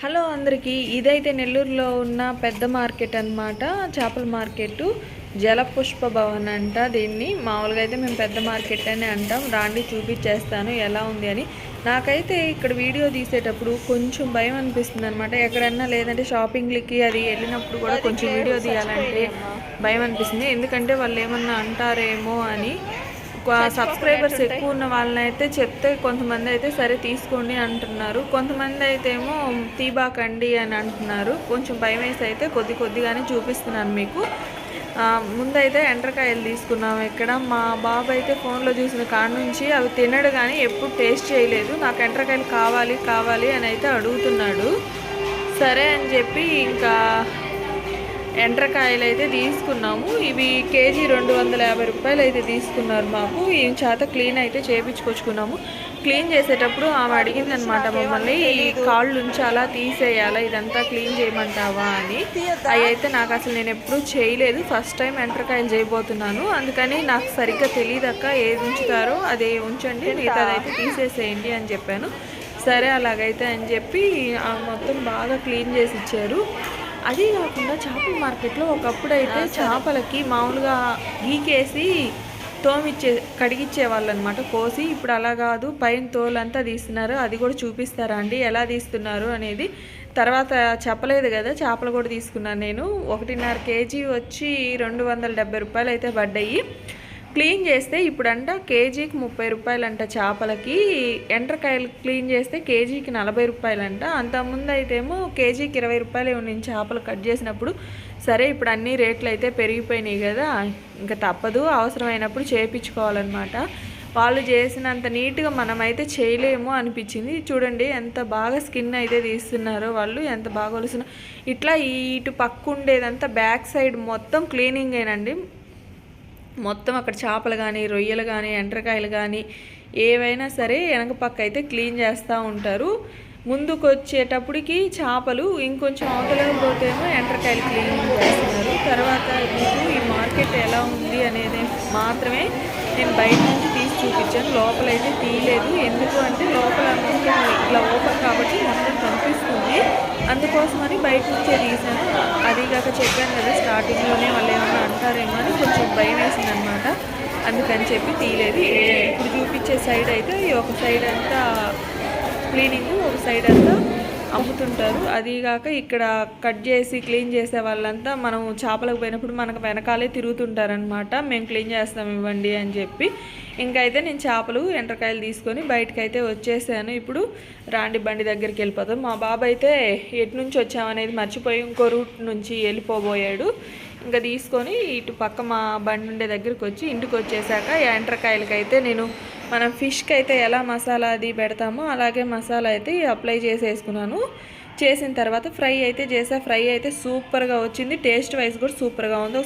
Hello అందరికీ ఇదైతే నెల్లూరులో ఉన్న పెద్ద మార్కెట్ అన్నమాట. చేపల మార్కెట్ జలపుష్ప భవన్ అంట దీన్ని. మామూలుగా అయితే మేము పెద్ద మార్కెట్ అని అంటాం. రాండి చూపించేస్తాను ఎలా ఉంది అని. నాకైతే ఇక్కడ వీడియో తీసేటప్పుడు కొంచెం భయం అనిపిస్తుంది అనమాట ఎక్కడన్నా లేదంటే షాపింగ్లకి అది వెళ్ళినప్పుడు కూడా కొంచెం వీడియో తీయాలంటే భయం అనిపిస్తుంది. ఎందుకంటే వాళ్ళు ఏమన్నా అంటారేమో అని సబ్స్క్రైబర్స్ ఎక్కువ ఉన్న వాళ్ళని అయితే చెప్తే కొంతమంది అయితే సరే తీసుకోండి అంటున్నారు. కొంతమంది అయితే ఏమో తీబాకండి అని అంటున్నారు. కొంచెం భయం వేసి అయితే కొద్ది కొద్దిగానే చూపిస్తున్నాను మీకు. ముందైతే ఎండ్రకాయలు తీసుకున్నాం ఇక్కడ. మా బాబు అయితే ఫోన్లో చూసిన కాడ నుంచి అవి తినడు కానీ ఎప్పుడు టేస్ట్ చేయలేదు. నాకు ఎండ్రకాయలు కావాలి కావాలి అని అయితే అడుగుతున్నాడు. సరే అని చెప్పి ఇంకా ఎండ్రకాయలు అయితే తీసుకున్నాము. ఇవి కేజీ రెండు వందల యాభై రూపాయలు అయితే తీసుకున్నారు మాకు. ఈ చేత క్లీన్ అయితే చేపించుకొచ్చుకున్నాము. క్లీన్ చేసేటప్పుడు ఆమె అడిగింది అనమాట మమ్మల్ని ఈ కాళ్ళు ఉంచాలా తీసేయాలా? ఇదంతా క్లీన్ చేయమంటావా? అని. అవి అయితే నాకు అసలు నేను ఎప్పుడూ చేయలేదు. ఫస్ట్ టైం ఎండ్రకాయలు చేయబోతున్నాను. అందుకని నాకు సరిగ్గా తెలియదక్క ఏది ఉంచుతారో అదే ఉంచండి మిగతాదైతే తీసేసేయండి అని చెప్పాను. సరే అలాగైతే అని చెప్పి ఆ మొత్తం బాగా క్లీన్ చేసి ఇచ్చారు అది కాకుండా చేపల మార్కెట్లో ఒకప్పుడు అయితే చేపలకి మామూలుగా గీకేసి తోమిచ్చే కడిగిచ్చే వాళ్ళు అనమాట కోసి. ఇప్పుడు అలా కాదు పైన తోలంతా తీస్తున్నారు. అది కూడా చూపిస్తారా అండి? ఎలా తీస్తున్నారు అనేది. తర్వాత చెప్పలేదు కదా చేపలు కూడా తీసుకున్నాను నేను. ఒకటిన్నర కేజీ వచ్చి రెండు వందల డెబ్బై రూపాయలు అయితే పడ్డాయి. క్లీన్ చేస్తే ఇప్పుడంట కేజీకి ముప్పై రూపాయలంట చేపలకి ఎండ్రకాయలు క్లీన్ చేస్తే కేజీకి నలభై రూపాయలంట. అంతకుముందు అయితేమో కేజీకి ఇరవై రూపాయలు నేను చేపలు కట్ చేసినప్పుడు సరే ఇప్పుడు అన్ని రేట్లు అయితే పెరిగిపోయినాయి కదా ఇంకా తప్పదు. అవసరమైనప్పుడు చేయించుకోవాలన్నమాట వాళ్ళు చేసినంత నీట్గా మనమైతే చేయలేము అనిపించింది. చూడండి ఎంత బాగా స్కిన్ అయితే తీస్తున్నారో వాళ్ళు ఎంత బాగా వలుస్తున్నారు ఇట్లా ఇటు పక్క ఉండేదంతా బ్యాక్ సైడ్ మొత్తం క్లీనింగ్ అయినండి మొత్తం అక్కడ చేపలు కానీ రొయ్యలు కానీ ఎండ్రకాయలు కానీ ఏవైనా సరే వెనక పక్క అయితే క్లీన్ చేస్తూ ఉంటారు. ముందుకు వచ్చేటప్పటికి చేపలు ఇంకొంచెం అవతలకు పోతేమో ఎండ్రకాయలు క్లీనింగ్ చేస్తున్నారు. తర్వాత మీకు ఈ మార్కెట్ ఎలా ఉంది అనేది మాత్రమే నేను బయట నుంచి తీసి లోపల అయితే తీయలేదు. ఎందుకు అంటే లోపల మొత్తం ఇట్లా ఓపెన్ కాబట్టి మొత్తం కనిపిస్తుంది. అందుకోసమని బయట నుంచే తీసాను అది కాక చెప్పాను కదా స్టార్టింగ్లోనే వాళ్ళు ఏమన్నా అంటారేమో అని కొంచెం భయం వేసింది అనమాట అందుకని చెప్పి తీయలేదు. ఇప్పుడు చూపించే సైడ్ అయితే ఈ ఒక సైడ్ అంతా క్లీనింగ్ ఒక సైడ్ అంతా అమ్ముతుంటారు. అది కాక ఇక్కడ కట్ చేసి క్లీన్ చేసే వాళ్ళంతా మనం చేపలకు పోయినప్పుడు మనకు వెనకాలే తిరుగుతుంటారనమాట మేము క్లీన్ చేస్తాం ఇవ్వండి అని చెప్పి. ఇంకైతే నేను చేపలు ఎండ్రకాయలు తీసుకొని బయటకైతే వచ్చేసాను. ఇప్పుడు రాండి బండి దగ్గరికి వెళ్ళిపోతాం. మా బాబు అయితే ఎటు నుంచి వచ్చామనేది మర్చిపోయి ఇంకో రూట్ నుంచి వెళ్ళిపోబోయాడు. ఇంకా తీసుకొని ఇటు పక్క మా బండి ఉండే దగ్గరికి వచ్చి ఇంటికి వచ్చేసాక ఎండ్రకాయలకైతే నేను మనం ఫిష్కి అయితే ఎలా మసాలా అది పెడతామో అలాగే మసాలా అయితే అప్లై చేసేసుకున్నాను. చేసిన తర్వాత ఫ్రై అయితే చేసా. ఫ్రై అయితే సూపర్గా వచ్చింది. టేస్ట్ వైజ్ కూడా సూపర్గా ఉంది.